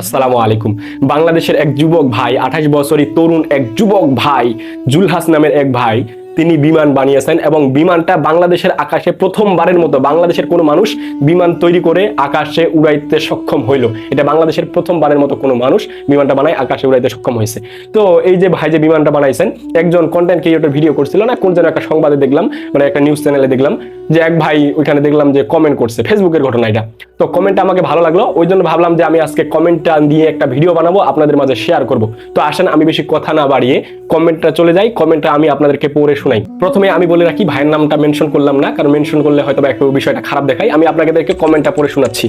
আসসালামু আলাইকুম। বাংলাদেশের এক যুবক ভাই, আঠাশ বছরই তরুণ এক যুবক ভাই, জুলহাস নামের এক ভাই, তিনি বিমান বানিয়েছেন এবং বিমানটা বাংলাদেশের আকাশে প্রথমবারের মতো, বাংলাদেশের কোনো মানুষ বিমান তৈরি করে আকাশে উড়াইতে সক্ষম হইল। এটা বাংলাদেশের প্রথমবারের মতো কোনো মানুষ বিমানটা বানায় আকাশে উড়াইতে সক্ষম হয়েছে। তো এই যে ভাই যে বিমানটা বানাইছেন, একজন কন্টেন্ট ক্রিয়েটর ভিডিও করছিল না? কোন যেন একটা সংবাদে দেখলাম মানে একটা নিউজ চ্যানেলে দেখলাম। যে এক ভাই ওইখানে দেখলাম যে কমেন্ট করছে ফেসবুকের ঘটনা এটা। তো কমেন্টটা আমাকে ভালো লাগল, ওই জন্য ভাবলাম যে আমি আজকে কমেন্টটা দিয়ে একটা ভিডিও বানাবো, আপনাদের মাঝে শেয়ার করব। তো আসেন, আমি বেশি কথা না বাড়িয়ে কমেন্টটা চলে যাই কমেন্টটা আমি আপনাদেরকে পড়ে শোনাই। প্রথমে আমি বলে রাখি, ভাইয়ের নামটা মেনশন করলাম না, কারণ মেনশন করলে হয়তো একটু বিষয়টা খারাপ দেখাই আমি আপনাদেরকে কমেন্টটা পড়ে শোনাচ্ছি।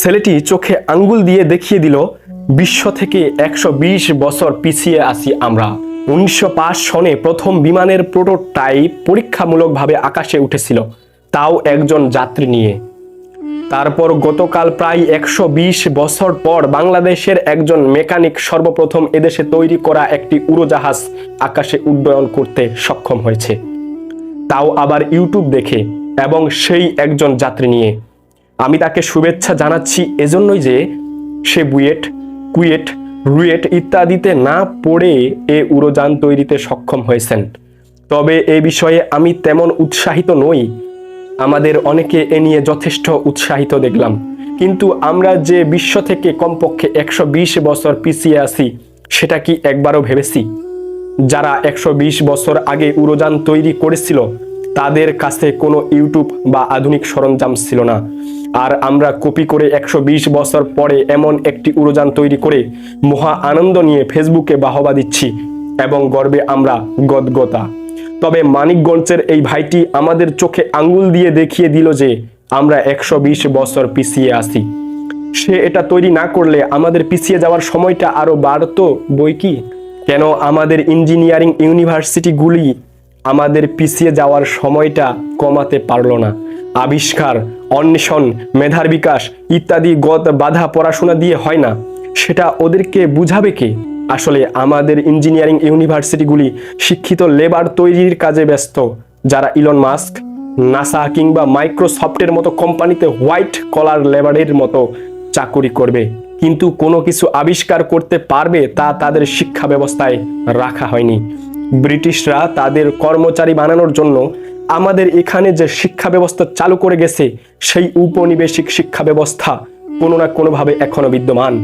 ছেলেটি চোখে আঙ্গুল দিয়ে দেখিয়ে দিল, বিশ্ব থেকে একশো বিশ বছর পিছিয়ে আসি আমরা। উনিশশো পাঁচ সনে প্রথম বিমানের প্রোটোটাইপ পরীক্ষামূলকভাবে আকাশে উঠেছিল। তাও একজন যাত্রী নিয়ে। তারপর গতকাল প্রায় একশো বিশ বছর পর বাংলাদেশের একজন মেকানিক সর্বপ্রথম এদেশে তৈরি করা একটি উড়োজাহাজ আকাশে উড্ডয়ন করতে সক্ষম হয়েছে। তাও আবার ইউটিউব দেখে এবং সেই একজন যাত্রী নিয়ে। আমি তাকে শুভেচ্ছা জানাচ্ছি এজন্যই যে সে বুয়েট, কুয়েট, রুয়েট ইত্যাদিতে না পড়ে এ উড়োযান তৈরিতে সক্ষম হয়েছেন। তবে এ বিষয়ে আমি তেমন উৎসাহিত নই। আমাদের অনেকে এ নিয়ে যথেষ্ট উৎসাহিত দেখলাম। কিন্তু আমরা যে বিশ্ব থেকে কমপক্ষে একশো বিশ বছর পিছিয়ে আছি, সেটা কি একবারও ভেবেছি? যারা একশো বিশ বছর আগে উড়োযান তৈরি করেছিল, তাদের কাছে কোনো ইউটিউব বা আধুনিক সরঞ্জাম ছিল না। আর আমরা কপি করে একশো বিশ বছর পরে এমন একটি উড়োযান তৈরি করে মহা আনন্দ নিয়ে ফেসবুকে বাহবা দিচ্ছি, এবং গর্বে আমরা গদগতা তবে মানিকগঞ্জের এই ভাইটি আমাদের চোখে আঙ্গুল দিয়ে দেখিয়ে দিল যে আমরা একশো বিশ বছর পিছিয়ে আছি। সে এটা তৈরি না করলে আমাদের পিছিয়ে যাওয়ার সময়টা আরও বাড়তো বই কি? কেন আমাদের ইঞ্জিনিয়ারিং ইউনিভার্সিটিগুলি আমাদের পিছিয়ে যাওয়ার সময়টা কমাতে পারল না? আবিষ্কার, অন্বেষণ, মেধার বিকাশ ইত্যাদি গত বাধা পড়াশোনা দিয়ে হয় না। সেটা ওদেরকে বুঝাবে কে? আসলে আমাদের ইঞ্জিনিয়ারিং ইউনিভার্সিটিগুলি শিক্ষিত লেবার তৈরির কাজে ব্যস্ত, যারা ইলন মাস্ক নাসা কিংবা মাইক্রোসফটের মতো কোম্পানিতে হোয়াইট কলার লেবারের মতো চাকুরি করবে। কিন্তু কোনো কিছু আবিষ্কার করতে পারবে তা তাদের শিক্ষা ব্যবস্থায় রাখা হয়নি। ব্রিটিশরা তাদের কর্মচারী বানানোর জন্য আমাদের এখানে যে শিক্ষা ব্যবস্থা চালু করে গেছে, সেই উপনিবেশিক শিক্ষা ব্যবস্থা কোনো না কোনোভাবে এখনও বিদ্যমান।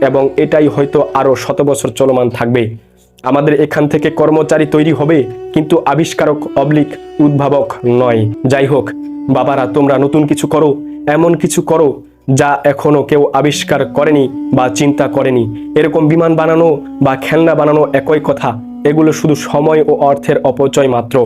এবং এটাই হয়তো আরও শত বছর চলমান থাকবে। আমাদের এখান থেকে কর্মচারী তৈরি হবে, কিন্তু আবিষ্কারক অবলিক উদ্ভাবক নয়। যাই হোক, বাবারা, তোমরা নতুন কিছু করো, এমন কিছু করো যা এখনও কেউ আবিষ্কার করেনি বা চিন্তা করেনি। এরকম বিমান বানানো বা খেলনা বানানো একই কথা। এগুলো শুধু সময় ও অর্থের অপচয় মাত্র।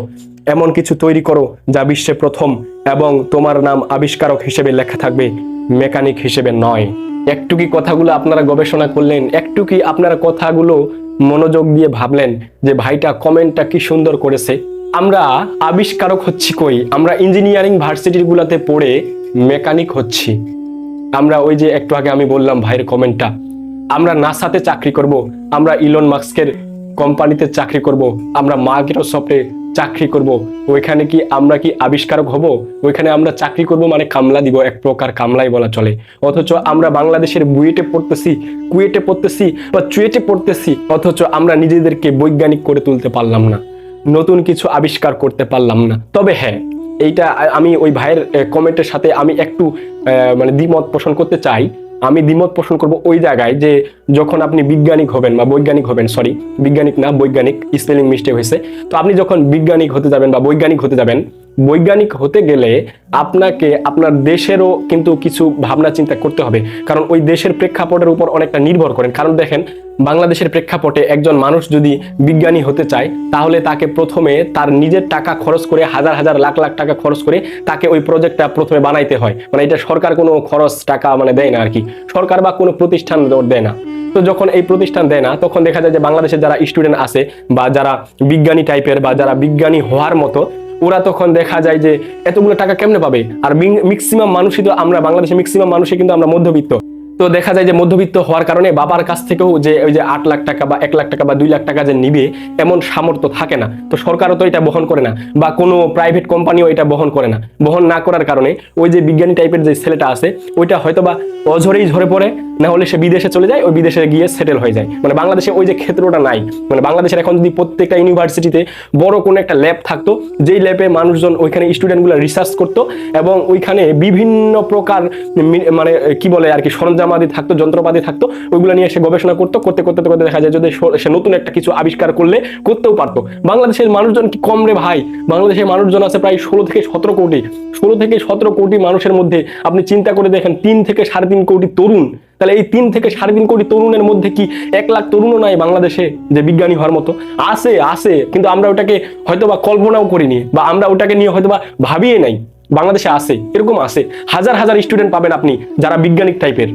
এমন কিছু তৈরি করো যা বিশ্বে প্রথম এবং তোমার নাম আবিষ্কারক হিসেবে লেখা থাকবে, মেকানিক হিসেবে নয়। একটু কি কথাগুলো আপনারা গবেষণা করলেন একটু কি আপনারা কথাগুলো মনোযোগ দিয়ে ভাবলেন যে ভাইটা কমেন্টটা কি সুন্দর করেছে। আমরা আবিষ্কারক হচ্ছি কই? আমরা ইঞ্জিনিয়ারিং ভার্সিটির গুলাতে পড়ে মেকানিক হচ্ছি। আমরা ওই যে একটু আগে আমি বললাম ভাইয়ের কমেন্টটা আমরা নাসাতে চাকরি করব, আমরা ইলন মাস্কের কোম্পানিতে চাকরি করব, আমরা মাইক্রোসফটে চাকরি করব। ওইখানে কি আমরা কি আবিষ্কারক হব? ওইখানে আমরা চাকরি করব মানে কামলা দিব, এক প্রকার কামলাই বলা চলে। অথচ আমরা বাংলাদেশের বুয়েটে পড়তেছি, কুয়েটে পড়তেছি বা চুয়েটে পড়তেছি, অথচ আমরা নিজেদেরকে বৈজ্ঞানিক করে তুলতে পারলাম না। নতুন কিছু আবিষ্কার করতে পারলাম না। তবে হ্যাঁ এইটা আমি ওই ভাইয়ের কমেন্টের সাথে আমি একটু মানে দ্বিমত পোষণ করতে চাই। আমি দ্বিমত পোষণ করব ওই জায়গায় যে যখন আপনি বিজ্ঞানিক হবেন বা বৈজ্ঞানিক হবেন সরি বিজ্ঞানিক না, বৈজ্ঞানিক স্পেলিং মিস্টেক হয়েছে। তো আপনি যখন বিজ্ঞানিক হতে যাবেন বা বৈজ্ঞানিক হতে যাবেন বৈজ্ঞানিক হতে গেলে আপনাকে, আপনার দেশেরও কিন্তু কিছু ভাবনা চিন্তা করতে হবে। কারণ ওই দেশের প্রেক্ষাপটের উপর অনেকটা নির্ভর করেন। কারণ দেখেন, বাংলাদেশের প্রেক্ষাপটে একজন মানুষ যদি বিজ্ঞানী হতে চায়, তাহলে তাকে প্রথমে তার নিজের টাকা খরচ করে, হাজার হাজার লাখ লাখ টাকা খরচ করে তাকে ওই প্রজেক্টটা প্রথমে বানাইতে হয়। মানে এটা সরকার কোনো খরচ টাকা মানে দেয় না আর কি সরকার বা কোনো প্রতিষ্ঠান দেয় না। তো যখন এই প্রতিষ্ঠান দেয় না, তখন দেখা যায় যে বাংলাদেশের যারা স্টুডেন্ট আছে বা যারা বিজ্ঞানী টাইপের বা যারা বিজ্ঞানী হওয়ার মতো ওরা তখন দেখা যায় যে এতগুলো টাকা কেমনে পাবে? আর ম্যাক্সিমাম মানুষই তো আমরা বাংলাদেশে ম্যাক্সিমাম মানুষই কিন্তু আমরা মধ্যবিত্ত। তো দেখা যায় যে মধ্যবিত্ত হওয়ার কারণে বাবার কাছ থেকেও যে ওই যে আট লাখ টাকা বা এক লাখ টাকা বা দুই লাখ টাকা যে নিবে এমন সামর্থ্য থাকে না। তো সরকারও তো এটা বহন করে না, বা কোনো প্রাইভেট কোম্পানিও এটা বহন করে না। বহন না করার কারণে ওই যে বিজ্ঞানী টাইপের যে ছেলেটা আছে, ওইটা হয়তো বা অঝরেই ঝরে পড়ে, না হলে সে বিদেশে চলে যায়, ওই বিদেশে গিয়ে সেটেল হয়ে যায়। মানে বাংলাদেশে ওই যে ক্ষেত্রটা নাই। মানে বাংলাদেশের এখন যদি প্রত্যেকটা ইউনিভার্সিটিতে বড় কোনো একটা ল্যাব থাকতো, যেই ল্যাবে মানুষজন ওইখানে স্টুডেন্টগুলো রিসার্চ করতো, এবং ওইখানে বিভিন্ন প্রকার মানে কি বলে আর কি সরঞ্জামাদি থাকতো, যন্ত্রপাতি থাকতো, ওইগুলো নিয়ে সে গবেষণা করতো, করতে করতে করতে দেখা যায় যদি সে নতুন একটা কিছু আবিষ্কার করলে করতেও পারতো। বাংলাদেশের মানুষজন কি কম রে ভাই? বাংলাদেশের মানুষজন আছে প্রায় ষোলো থেকে সতেরো কোটি। ষোলো থেকে সতেরো কোটি মানুষের মধ্যে আপনি চিন্তা করে দেখেন, তিন থেকে সাড়ে তিন কোটি তরুণ। তাহলে এই তিন থেকে সাড়ে তিন কোটি তরুণের মধ্যে কি এক লাখ তরুণও নাই বাংলাদেশে যে বিজ্ঞানী হওয়ার মতো? আছে আছে, কিন্তু আমরা ওটাকে হয়তো বা কল্পনাও করিনি বা আমরা ওটাকে নিয়ে হয়তো বা ভাবিয়ে নাই। বাংলাদেশে আছে, এরকম আছে। হাজার হাজার স্টুডেন্ট পাবেন আপনি যারা বিজ্ঞানিক টাইপের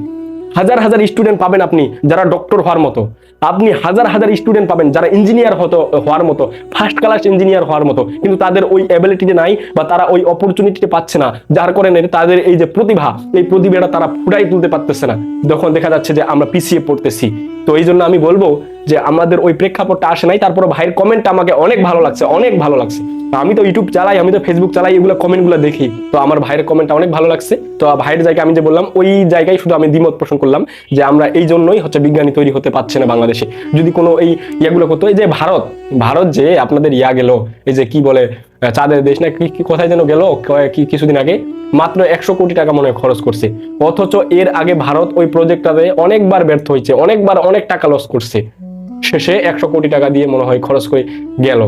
হাজার হাজার স্টুডেন্ট পাবেন আপনি যারা ডক্টর হওয়ার মতো। আপনি হাজার হাজার স্টুডেন্ট পাবেন যারা ইঞ্জিনিয়ার হতো, হওয়ার মতো ফার্স্ট ক্লাস ইঞ্জিনিয়ার হওয়ার মতো। কিন্তু তাদের ওই অ্যাবিলিটিতে নাই বা তারা ওই অপরচুনিটিতে পাচ্ছে না। যার কারণে তাদের এই যে প্রতিভা, এই প্রতিভাটা তারা ফুটাই তুলতে পারতেছে না। যখন দেখা যাচ্ছে যে আমরা পিছিয়ে পড়তেছি। তো এই জন্য আমি বলব যে আমাদের ওই প্রেক্ষাপটটা আসে নাই তারপর ভাইয়ের কমেন্টটা আমাকে অনেক ভালো লাগছে, অনেক ভালো লাগছে। আমি তো ইউটিউব চালাই, আমি তো ফেসবুক চালাই, এগুলো কমেন্টগুলো দেখি। তো আমার ভাইয়ের কমেন্টটা অনেক ভালো লাগছে। তো ভাইয়ের জায়গায় আমি যে বললাম, ওই জায়গায় শুধু আমি দ্বিমত পোষণ করলাম যে আমরা এই জন্যই হচ্ছে বিজ্ঞানী তৈরি হতে পারছে না বাংলাদেশে। যদি কোনো এই ইয়াগুলো করতো, এই যে ভারত ভারত যে আপনাদের ইয়া গেল, এই যে কি বলে চাঁদের দেশ না, কি কোথায় যেন গেল কিছুদিন আগে, মাত্র একশো কোটি টাকা মনে হয় খরচ করছে। অথচ এর আগে ভারত ওই প্রজেক্টটাতে অনেকবার ব্যর্থ হয়েছে, অনেকবার অনেক টাকা লস করছে। শেষে একশো কোটি টাকা দিয়ে মনে হয় খরচ করে গেল।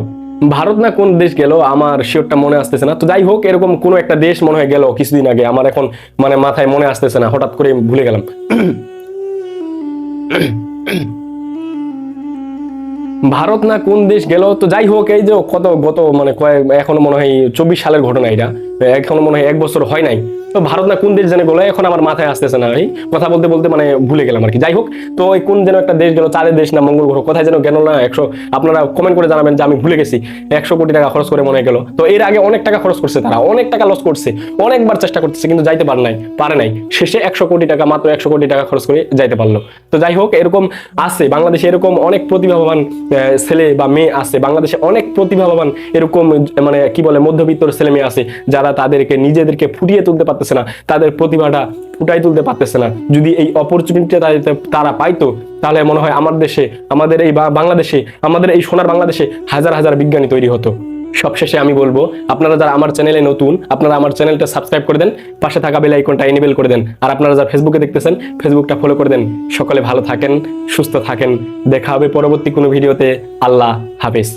ভারত না কোন দেশ গেল, আমার শিওরটা মনে আসতেছে না। তো যাই হোক, এরকম কোনো একটা দেশ মনে হয় গেল কিছুদিন আগে। আমার এখন মানে মাথায় মনে আসতেছে না, হঠাৎ করে ভুলে গেলাম। ভারত না কোন দেশ গেল, তো যাই হোক, এই যে কত গত মানে কয়েক এখনও মনে হয় চব্বিশ সালের ঘটনা এটা। এখনও মনে হয় এক বছর হয় নাই। তো ভারত না কোন দেশ জানে গেলো এখন আমার মাথায় আসতেছে না এই কথা বলতে বলতে মানে ভুলে গেলাম আর কি। যাই হোক, তো ওই কোন যেন একটা দেশ গেল, চাঁদের দেশ না, মঙ্গল গ্রহ, কোথায় যেন গেল না, একশো, আপনারা কমেন্ট করে জানাবেন যে আমি ভুলে গেছি। একশো কোটি টাকা খরচ করে মনে গেল। তো এর আগে অনেক টাকা খরচ করছে তারা, অনেক টাকা লস করছে, অনেকবার চেষ্টা করতেছে, কিন্তু যাইতে পারে নাই পারে নাই। শেষে একশো কোটি টাকা, মাত্র একশো কোটি টাকা খরচ করে যাইতে পারল। তো যাই হোক, এরকম আছে। বাংলাদেশে এরকম অনেক প্রতিভাবান ছেলে বা মেয়ে আছে। বাংলাদেশে অনেক প্রতিভাবান এরকম মানে কি বলে মধ্যবিত্ত ছেলে মেয়ে আছে, যারা তাদেরকে, নিজেদেরকে ফুটিয়ে তুলতে পারতেছে না, তাদের প্রতিভাটা ফুটাই তুলতে পারতেছে না। যদি এই অপরচুনিটিটা তারা পাইতো, তাহলে মনে হয় আমার দেশে, আমাদের এই বাংলাদেশে, আমাদের এই সোনার বাংলাদেশে হাজার হাজার বিজ্ঞানী তৈরি হতো। সবশেষে আমি বলব, আপনারা যারা আমার চ্যানেলে নতুন, আপনারা আমার চ্যানেলটা সাবস্ক্রাইব করে দেন, পাশে থাকা বেল আইকনটা এনেবেল করে দেন, আর আপনারা যারা ফেসবুকে দেখতেছেন ফেসবুকটা ফলো করে দেন। সকলে ভালো থাকেন, সুস্থ থাকেন। দেখা হবে পরবর্তী কোনো ভিডিওতে আল্লাহ হাফিজ।